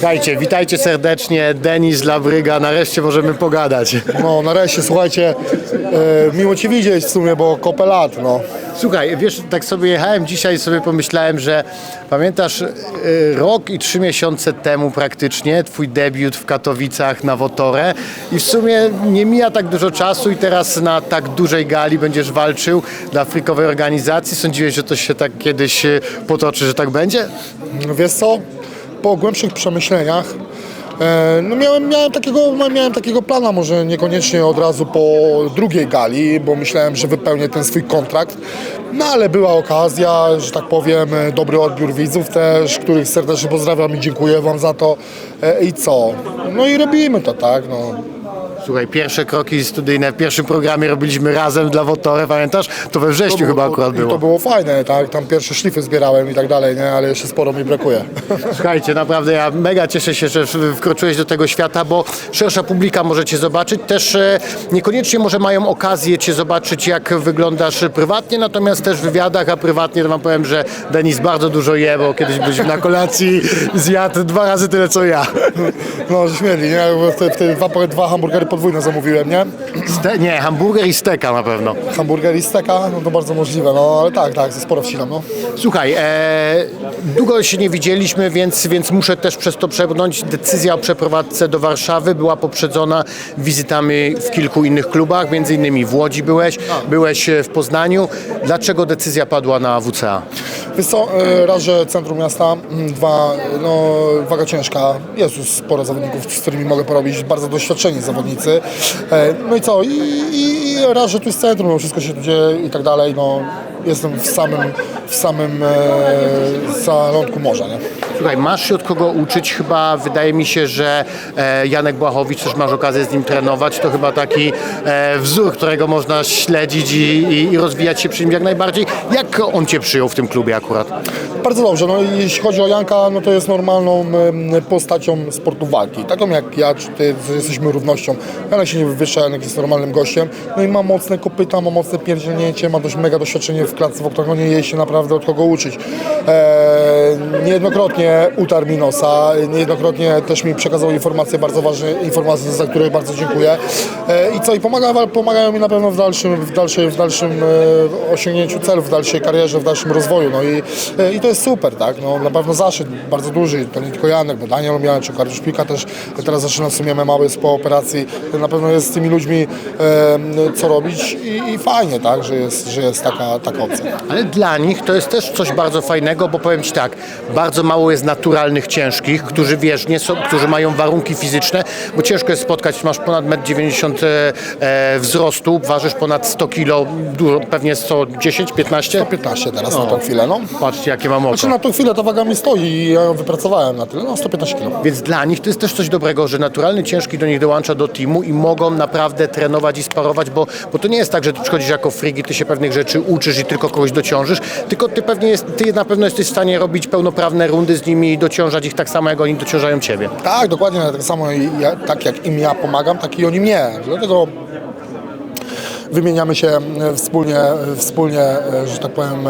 Słuchajcie, witajcie serdecznie, Denis Labryga, nareszcie możemy pogadać. No nareszcie, słuchajcie, e, miło Cię widzieć w sumie, bo kopę lat, no. Słuchaj, wiesz, tak sobie jechałem dzisiaj i sobie pomyślałem, że pamiętasz y, rok i trzy miesiące temu praktycznie twój debiut w Katowicach na Wotore i w sumie nie mija tak dużo czasu i teraz na tak dużej gali będziesz walczył dla frikowej organizacji. Sądziłeś, że to się tak kiedyś y, potoczy, że tak będzie? No Wiesz co, po głębszych przemyśleniach, e, no miałem, miałem, takiego, miałem takiego plana, może niekoniecznie od razu po drugiej gali, bo myślałem, że wypełnię ten swój kontrakt, no ale była okazja, że tak powiem, e, dobry odbiór widzów też, których serdecznie pozdrawiam i dziękuję Wam za to E, i co? No i robimy to, tak, no. Słuchaj, pierwsze kroki studyjne w pierwszym programie robiliśmy razem dla Wotore, pamiętasz? To we wrześniu chyba akurat I to było. było fajne, tak, tam pierwsze szlify zbierałem i tak dalej, nie, ale jeszcze sporo mi brakuje. Słuchajcie, naprawdę ja mega cieszę się, że w- wkroczyłeś do tego świata, bo szersza publika może Cię zobaczyć. Też e, niekoniecznie może mają okazję Cię zobaczyć, jak wyglądasz prywatnie, natomiast też w wywiadach, a prywatnie to Wam powiem, że Denis bardzo dużo je, bo kiedyś byliśmy na kolacji, zjadł dwa razy tyle co ja. No, że śmieli, nie? Bo Wtedy, wtedy dwa, dwa hamburgery podwójne zamówiłem, nie? Ste- nie, hamburger i steka na pewno. Hamburger i steka, no to bardzo możliwe, no ale tak, tak, sporo wcinam, no. Słuchaj, e, długo się nie widzieliśmy, więc, więc muszę też przez to przebrnąć. Decyzja o przeprowadzce do Warszawy była poprzedzona wizytami w kilku innych klubach, między innymi w Łodzi byłeś, byłeś e, w Poznaniu. Dlaczego decyzja padła na WCA? Wiesz co, e, raz, że centrum miasta, mm, dwa, no, waga ciężka, jest już sporo zawodników, z którymi mogę porobić, bardzo doświadczeni zawodnicy. E, No i co, i, i, i raz, że tu jest centrum, no, wszystko się tu dzieje i tak dalej, no, jestem w samym, w samym e, zalądku morza, nie? Słuchaj, masz się od kogo uczyć. Chyba wydaje mi się, że e, Janek Błachowicz, też masz okazję z nim trenować. To chyba taki e, wzór, którego można śledzić i, i, i rozwijać się przy nim jak najbardziej. Jak on Cię przyjął w tym klubie akurat? Bardzo dobrze. No, jeśli chodzi o Janka, no to jest normalną postacią sportu walki. Taką jak ja, czy ty, jesteśmy równością. Janek się nie wywyższa, Janek jest normalnym gościem. No i ma mocne kopyta, ma mocne pierdzielnięcie, ma dość mega doświadczenie w klatce w oktagonie jej się naprawdę od kogo uczyć. E, niejednokrotnie utarł mi nosa, niejednokrotnie też mi przekazał informacje bardzo ważne, informacje, za które bardzo dziękuję. E, I co, i pomaga, pomagają mi na pewno w dalszym, w dalszym, w dalszym e, osiągnięciu celów, w dalszej karierze, w dalszym rozwoju. No i, e, i to jest super, tak? No, na pewno zaszczyt bardzo duży, to nie tylko Janek, bo Daniel Omianeczuk, Arkadiusz Szpika też teraz zaczyna w sumie mały po operacji. Na pewno jest z tymi ludźmi co robić i, i fajnie, tak, że jest, że jest taka, taka opcja. Ale dla nich to jest też coś bardzo fajnego, bo powiem Ci tak, bardzo mało jest naturalnych ciężkich, którzy wiesz, nie są, którzy mają warunki fizyczne, bo ciężko jest spotkać, masz ponad 1,90 m e, wzrostu, ważysz ponad 100 kg, dużo, pewnie 110, 15? 15 teraz na tą chwilę, no. Patrzcie jakie mam oko. Znaczy na tą chwilę ta waga mi stoi i ja ją wypracowałem na tyle, no 115 kg. Więc dla nich to jest też coś dobrego, że naturalny ciężki do nich dołącza do teamu i mogą naprawdę trenować i sparować, bo, bo to nie jest tak, że ty przychodzisz jako frigi, ty się pewnych rzeczy uczysz i tylko kogoś dociążysz, tylko ty pewnie jest, ty na pewno jesteś w stanie robić pełnoprawne rundy z nimi i dociążać ich tak samo, jak oni dociążają ciebie. Tak, dokładnie tak samo tak jak im ja pomagam, tak i oni mnie. Dlatego wymieniamy się e, wspólnie, e, wspólnie, e, że tak powiem,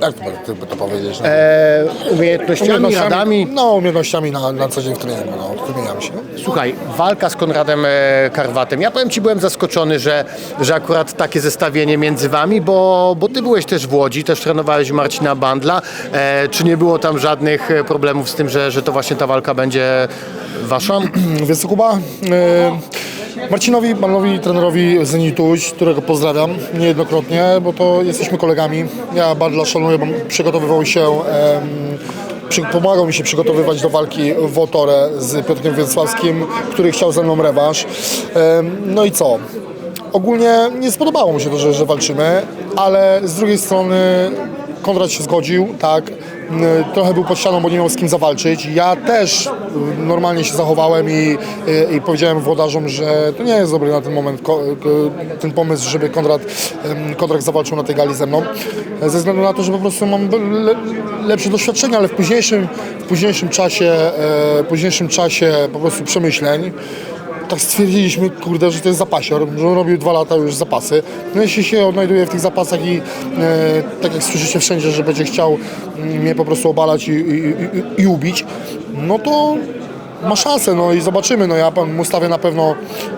jak to, by to powiedzieć? No? E, umiejętnościami, radami. No, umiejętnościami na, na co dzień w treningu, no, wymieniamy się. Słuchaj, walka z Konradem e, Karwatem. Ja powiem Ci, byłem zaskoczony, że, że akurat takie zestawienie między Wami, bo, bo Ty byłeś też w Łodzi, też trenowałeś Marcina Bandla. E, czy nie było tam żadnych e, problemów z tym, że, że to właśnie ta walka będzie Waszą? Wiesz co, Kuba? E, Marcinowi, Panowi, trenerowi Zenituś, którego pozdrawiam niejednokrotnie, bo to jesteśmy kolegami. Ja bardzo szanuję, bo przygotowywał się, pomagał mi się przygotowywać do walki w Otorę z Piotrkiem Więcławskim, który chciał ze mną rewanż. No i co? Ogólnie nie spodobało mu się to, że, że walczymy, ale z drugiej strony Konrad się zgodził, tak. N- Trochę był pod ścianą, bo nie miał z kim zawalczyć. Ja też y, normalnie się zachowałem i, i, i powiedziałem włodarzom, że to nie jest dobry na ten moment ten pomysł, żeby Konrad, Konrad zawalczył na tej gali ze mną. Ze względu na to, że po prostu mam le, lepsze doświadczenie, ale w późniejszym, w późniejszym czasie, e, późniejszym czasie po prostu przemyśleń tak stwierdziliśmy, kurde, że to jest zapasior, że on robił dwa lata już zapasy. No jeśli się odnajduje w tych zapasach i e, tak jak słyszycie wszędzie, że będzie chciał mm, mnie po prostu obalać i, i, i, i ubić, no to ma szansę, no i zobaczymy. No ja mu stawię na pewno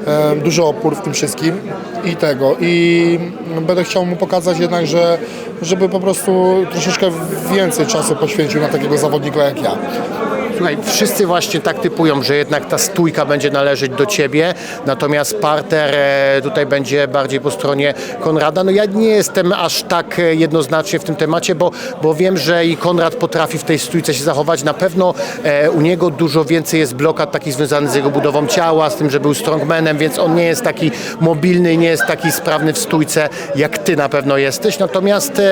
e, duży opór w tym wszystkim i tego. I będę chciał mu pokazać jednak, że żeby po prostu troszeczkę więcej czasu poświęcił na takiego zawodnika jak ja. Słuchaj, wszyscy właśnie tak typują, że jednak ta stójka będzie należeć do ciebie, natomiast parter e, tutaj będzie bardziej po stronie Konrada. No ja nie jestem aż tak e, jednoznacznie w tym temacie, bo, bo wiem, że i Konrad potrafi w tej stójce się zachować. Na pewno e, u niego dużo więcej jest blokad takich związanych z jego budową ciała, z tym, że był strongmanem, więc on nie jest taki mobilny, nie jest taki sprawny w stójce, jak ty na pewno jesteś. Natomiast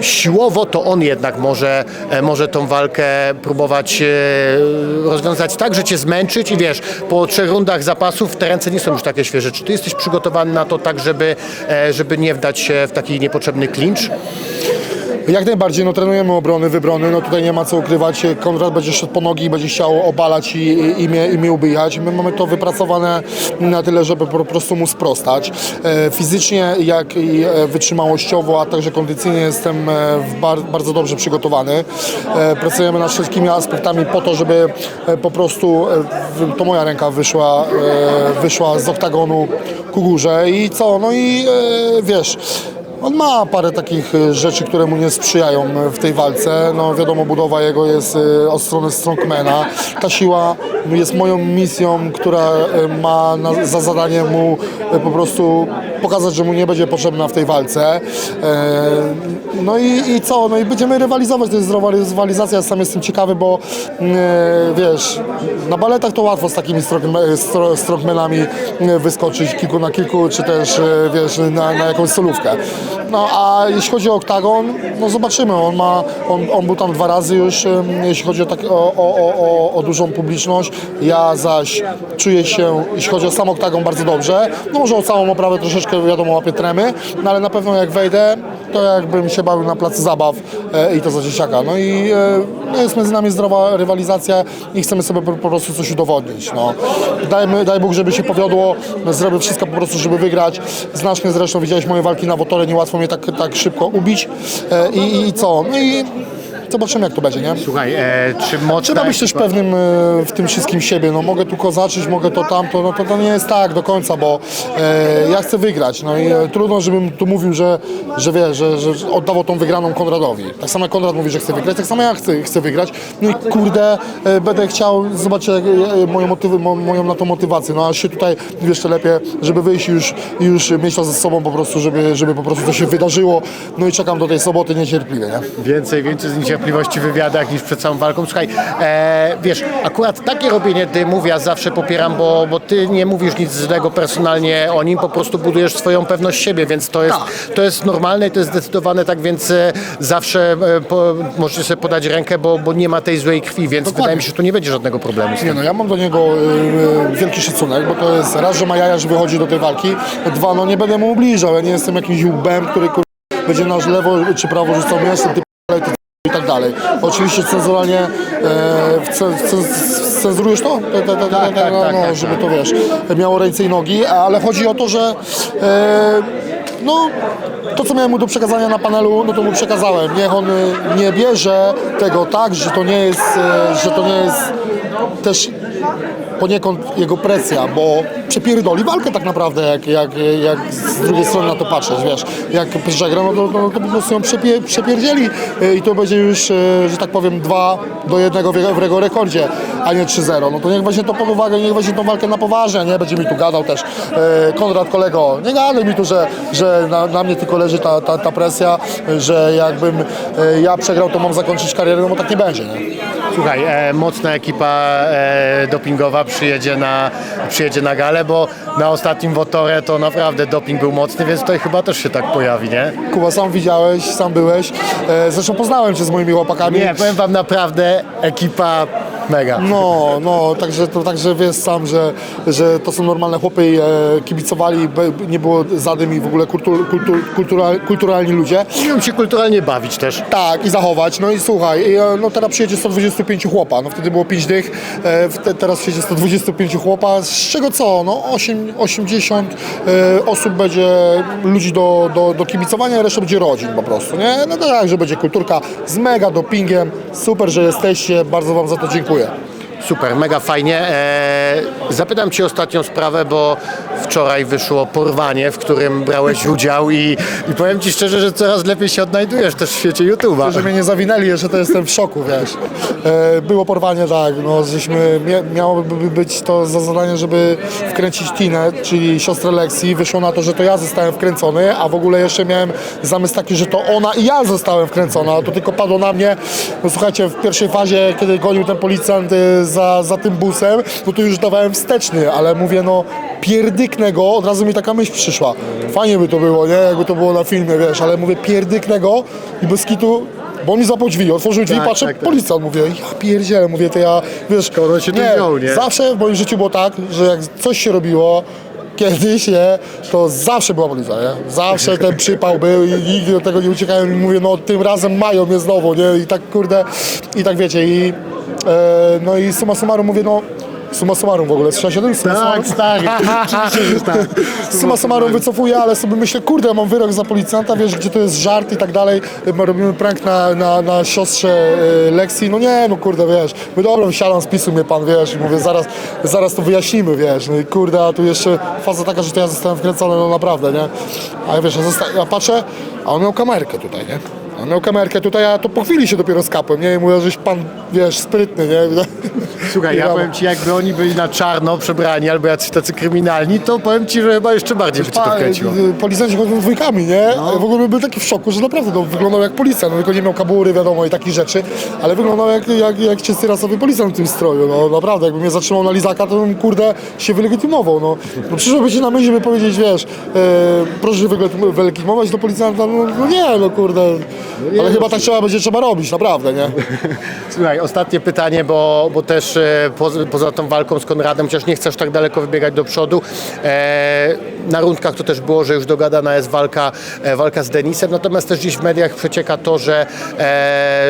siłowo to on jednak może, e, może tą walkę próbować e, rozwiązać tak, że cię zmęczyć i wiesz, po trzech rundach zapasów te ręce nie są już takie świeże. Czy ty jesteś przygotowany na to tak, żeby, e, żeby nie wdać się w taki niepotrzebny klincz? Jak najbardziej, no trenujemy obrony, wybrony, no tutaj nie ma co ukrywać. Konrad będzie szedł po nogi i będzie chciał obalać i, i, i, mnie, i mnie ubijać. My mamy to wypracowane na tyle, żeby po prostu mu sprostać. E, fizycznie, jak i e, wytrzymałościowo, a także kondycyjnie jestem e, bar, bardzo dobrze przygotowany. Pracujemy nad wszystkimi aspektami po to, żeby po prostu, to moja ręka wyszła, wyszła z oktagonu ku górze i co, no i wiesz, on ma parę takich e, rzeczy, które mu nie sprzyjają e, w tej walce. No wiadomo, budowa jego jest e, od strony strongmana. Ta siła jest moją misją, która e, ma na, za zadanie mu e, po prostu pokazać, że mu nie będzie potrzebna w tej walce. E, No i, i co? No i będziemy rywalizować. To jest zdrowa rywalizacja. Ja sam jestem ciekawy, bo e, wiesz, na baletach to łatwo z takimi strongmanami wyskoczyć kilku na kilku, czy też wiesz, na, na jakąś solówkę. No a jeśli chodzi o oktagon, no zobaczymy. On ma, on, on był tam dwa razy już, jeśli chodzi o, tak, o, o, o, o dużą publiczność. Ja zaś czuję się, jeśli chodzi o sam oktagon, bardzo dobrze. No może o całą oprawę troszeczkę, wiadomo, łapię tremy, no ale na pewno jak wejdę, to jakbym się bawił na placu zabaw e, i to za dzieciaka. No i e, no jest między nami zdrowa rywalizacja i chcemy sobie po, po prostu coś udowodnić. No. Dajmy, daj Bóg, żeby się powiodło. Zrobię wszystko po prostu, żeby wygrać. Znasz mnie zresztą, widziałeś moje walki na Wotorze, niełatwo mnie tak, tak szybko ubić. E, i, I co? No i zobaczymy jak to będzie, nie? Słuchaj, e, czy mocna... Trzeba być też pewnym e, w tym wszystkim siebie. No, mogę tu kozaczyć, mogę to tamto, no to, to nie jest tak do końca, bo e, ja chcę wygrać. No i e, trudno, żebym tu mówił, że, że wiesz, że, że oddawał tą wygraną Konradowi. Tak samo jak Konrad mówi, że chce wygrać, tak samo ja chcę, chcę wygrać. No i kurde, e, będę chciał zobaczyć jak, e, moją, motywy, mo, moją na to motywację. No a się tutaj jeszcze lepiej, żeby wyjść i już, już mieć to ze sobą po prostu, żeby, żeby po prostu to się wydarzyło. No i czekam do tej soboty niecierpliwie, nie? Więcej, więcej z niecierpliwości w wywiadach niż przed samą walką. Słuchaj, e, wiesz, akurat takie robienie dymów ja zawsze popieram, bo, bo ty nie mówisz nic złego personalnie o nim, po prostu budujesz swoją pewność siebie, więc to jest, to jest normalne i to jest zdecydowane, tak więc e, zawsze e, po, możecie sobie podać rękę, bo, bo nie ma tej złej krwi, więc wydaje mi się, że tu nie będzie żadnego problemu. Nie no, ja mam do niego y, wielki szacunek, bo to jest raz, że ma jaja, że wychodzi do tej walki, dwa, no nie będę mu ubliżał, ja nie jestem jakimś łbem, który kur... będzie na lewo czy prawo rzucał mięsem, ty i tak dalej. Oczywiście cenzuralnie, e, ce- ce- cenzurujesz to? Te- te- te- Tak, te- tak, no, tak, no, tak, żeby tak. to wiesz, miało ręce i nogi, ale chodzi o to, że e, no to co miałem mu do przekazania na panelu, no to mu przekazałem. Niech on y, nie bierze tego tak, że to nie jest, e, że to nie jest też poniekąd jego presja, bo przepierdoli walkę tak naprawdę, jak, jak, jak z drugiej strony na to patrzeć, wiesz. Jak przegra, no to, no, to po prostu ją przepie, przepierdzieli y, i to będzie już, y, że tak powiem, 2 do 1 w jego, rekordzie, a nie 3-0. No to niech weźmie to pod uwagę, niech weźmie tą walkę na poważnie, nie będzie mi tu gadał też y, Konrad kolego, nie gadaj mi tu, że, że na, na mnie tylko leży ta, ta, ta presja, że jakbym ja przegrał, to mam zakończyć karierę, no bo tak nie będzie, nie? Słuchaj, e, mocna ekipa e, dopingowa przyjedzie na, przyjedzie na galę, bo na ostatnim Wotore to naprawdę doping był mocny, więc tutaj chyba też się tak pojawi, nie? Kuba, sam widziałeś, sam byłeś. E, zresztą poznałem cię z moimi chłopakami. Nie, powiem wam naprawdę, ekipa Mega. No, no, także, to, także wiesz sam, że, że to są normalne chłopy i e, kibicowali, be, nie było zadym i w ogóle kultur, kultur, kultural, kulturalni ludzie. Umiem się kulturalnie bawić też. Tak, i zachować. No i słuchaj, i, e, no teraz przyjedzie 125 chłopa, no wtedy było 5 dych, e, w te, teraz przyjedzie 125 chłopa, z czego co, no 8, 80 e, osób będzie ludzi do, do, do kibicowania, a reszta będzie rodzin po prostu, nie? No to tak, że będzie kulturka z mega dopingiem, super, że jesteście, bardzo wam za to dziękuję. yeah. Super, mega fajnie. Eee, zapytam Cię ostatnią sprawę, bo wczoraj wyszło porwanie, w którym brałeś udział i, i powiem Ci szczerze, że coraz lepiej się odnajdujesz też w świecie YouTube'a. że mnie nie zawinęli, jeszcze to jestem w szoku, wiesz. E, było porwanie, tak, no, żeśmy, mia, miałoby być to za zadanie, żeby wkręcić Tinę, czyli siostrę Lexi. Wyszło na to, że to ja zostałem wkręcony, a w ogóle jeszcze miałem zamysł taki, że to ona i ja zostałem wkręcona, to tylko padło na mnie. No słuchajcie, w pierwszej fazie, kiedy gonił ten policjant e, za, za tym busem, no to już dawałem wsteczny, ale mówię, no pierdyknę go, od razu mi taka myśl przyszła. Fajnie by to było, nie? Jakby to było na filmie, wiesz, ale mówię, pierdyknę go i bez kitu bo on mi zapał drzwi, otworzył drzwi Tak, i patrzę, tak, tak. policjant, mówię, ja pierdzielę, mówię, to ja, wiesz, Skoro się tu wziął, nie? zawsze w moim życiu było tak, że jak coś się robiło, kiedyś, nie, to zawsze była policja, nie? Zawsze ten przypał był i nigdy do tego nie uciekałem i mówię, no tym razem mają mnie znowu, nie? I tak, kurde, i tak wiecie, i no i summa summarum mówię, no Summa summarum w ogóle, tym? Summa summarum? Tak, oczywiście, że tak. Summa summarum wycofuję, ale sobie myślę, kurde, ja mam wyrok za policjanta, wiesz, gdzie to jest żart i tak dalej. My Robimy prank na, na, na siostrze e, Lexi, no nie, no kurde, wiesz, my dobra, siadam, spisu mnie pan, wiesz, i mówię, zaraz, zaraz to wyjaśnimy, wiesz, no i kurde, a tu jeszcze faza taka, że to ja zostałem wkręcony, no naprawdę, nie? A ja wiesz, ja, zosta- ja patrzę, a on miał kamerkę tutaj, nie? On miał kamerkę tutaj, a to po chwili się dopiero skapłem, nie? I mówię, żeś pan, wiesz, sprytny, nie? Słuchaj, ja powiem Ci, jakby oni byli na czarno przebrani albo jacyś tacy kryminalni, to powiem Ci, że chyba jeszcze bardziej by Cię to wkręciło. y, Policjanci chodzą dwójkami, nie? No. W ogóle był taki w szoku, że naprawdę no, wyglądał jak policjant, no, tylko nie miał kabury, wiadomo, i takich rzeczy, ale wyglądał jak, jak, jak czysty rasowy policjant w tym stroju, no naprawdę, jakby mnie zatrzymał na lizaka, to bym, kurde, się wylegitymował, no. no przyszłoby ci na myśl, żeby powiedzieć, wiesz, e, proszę się wylegitym- wylegitymować do policjanta, no, no nie, no kurde, nie, ale no, chyba tak trzeba będzie trzeba robić, naprawdę, nie? Słuchaj, ostatnie pytanie, bo, bo też e, poza, poza tą walką z Konradem, chociaż nie chcesz tak daleko wybiegać do przodu, e, na rundkach to też było, że już dogadana jest walka, e, walka z Denisem, natomiast też gdzieś w mediach przecieka to, że,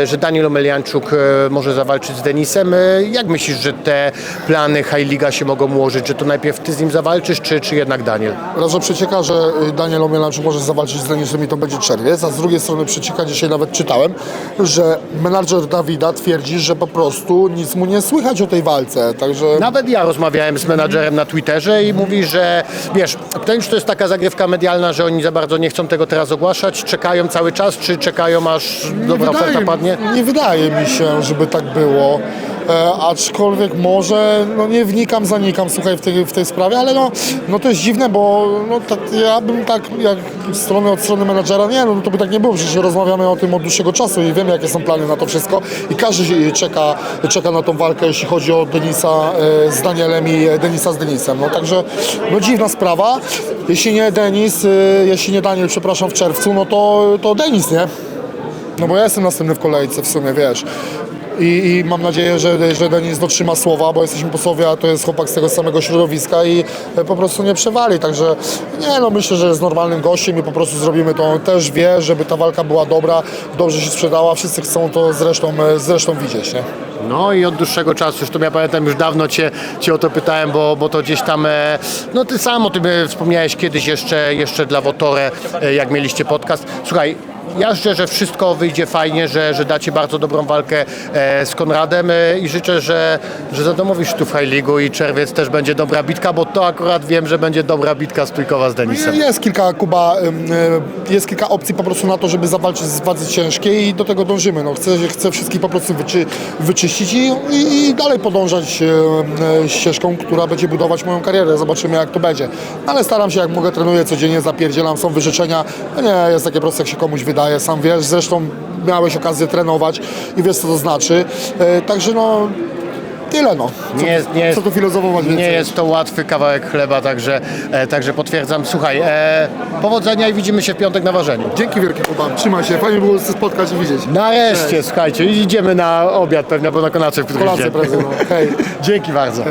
że Daniel Omelianczuk może zawalczyć z Denisem. Jak myślisz, że te plany High Liga się mogą ułożyć? Że to najpierw ty z nim zawalczysz, czy, czy jednak Daniel? Raz, że przecieka, że y, Daniel Omielanczyk może zawalczyć z Denisem i to będzie czerwiec, a z drugiej strony przecieka, dzisiaj nawet czytałem, że menadżer Dawida twierdzi, że po prostu nic mu nie słychać o tej walce, także... Nawet ja rozmawiałem z menadżerem na Twitterze i mówi, że wiesz, pytanie, czy to jest taka zagrywka medialna, że oni za bardzo nie chcą tego teraz ogłaszać, czekają cały czas, czy czekają aż dobra Wydaje oferta padnie? Nie wydaje mi się, żeby tak było. E, aczkolwiek może, no nie wnikam, zanikam, słuchaj, w tej, w tej sprawie, ale no, no to jest dziwne, bo no, tak, ja bym tak, jak strony od strony menadżera, nie, no to by tak nie było, przecież rozmawiamy o tym od dłuższego czasu i wiemy, jakie są plany na to wszystko i każdy czeka, czeka na tą walkę, jeśli chodzi o Denisa e, z Danielem i Denisa z Denisem, no także, no dziwna sprawa, jeśli nie Denis, e, jeśli nie Daniel, przepraszam, w czerwcu, no to, to Denis, nie? No bo ja jestem następny w kolejce w sumie, wiesz. I, I mam nadzieję, że, że Denis dotrzyma słowa, bo jesteśmy posłowie, a to jest chłopak z tego samego środowiska i e, po prostu nie przewali. Także nie no, myślę, że jest normalnym gościem i po prostu zrobimy to. On też wie, żeby ta walka była dobra, dobrze się sprzedała. Wszyscy chcą to zresztą, e, zresztą widzieć, nie? No i od dłuższego czasu, już to ja pamiętam, już dawno cię, cię o to pytałem, bo, bo to gdzieś tam, e, no ty sam o tym wspomniałeś kiedyś jeszcze, jeszcze dla Wotore, jak mieliście podcast. Słuchaj, ja życzę, że wszystko wyjdzie fajnie, że, że dacie bardzo dobrą walkę e, z Konradem e, i życzę, że, że zadomowisz tu w High League i czerwiec też będzie dobra bitka, bo to akurat wiem, że będzie dobra bitka stójkowa z Denisem. Jest kilka, Kuba, y, jest kilka opcji po prostu na to, żeby zawalczyć z wadzy ciężkiej i do tego dążymy. No, chcę, chcę wszystkich po prostu wyczy, wyczyścić i, i, i dalej podążać y, ścieżką, która będzie budować moją karierę. Zobaczymy jak to będzie. Ale staram się jak mogę, trenuję codziennie, zapierdzielam, są wyrzeczenia. No nie jest takie proste jak się komuś wydaje, sam wiesz, zresztą miałeś okazję trenować i wiesz co to znaczy. Y, Także no tyle no. Co, Nie jest, nie jest, co tu filozofować nie więcej? jest to łatwy kawałek chleba, także, e, także potwierdzam. Słuchaj, e, powodzenia i widzimy się w piątek na ważeniu. Dzięki wielkie Kuba, trzymaj się, fajnie było spotkać i widzieć. Nareszcie, słuchajcie, idziemy na obiad pewnie, bo na kolację w Kolację prędzej, no. Hej. Dzięki bardzo.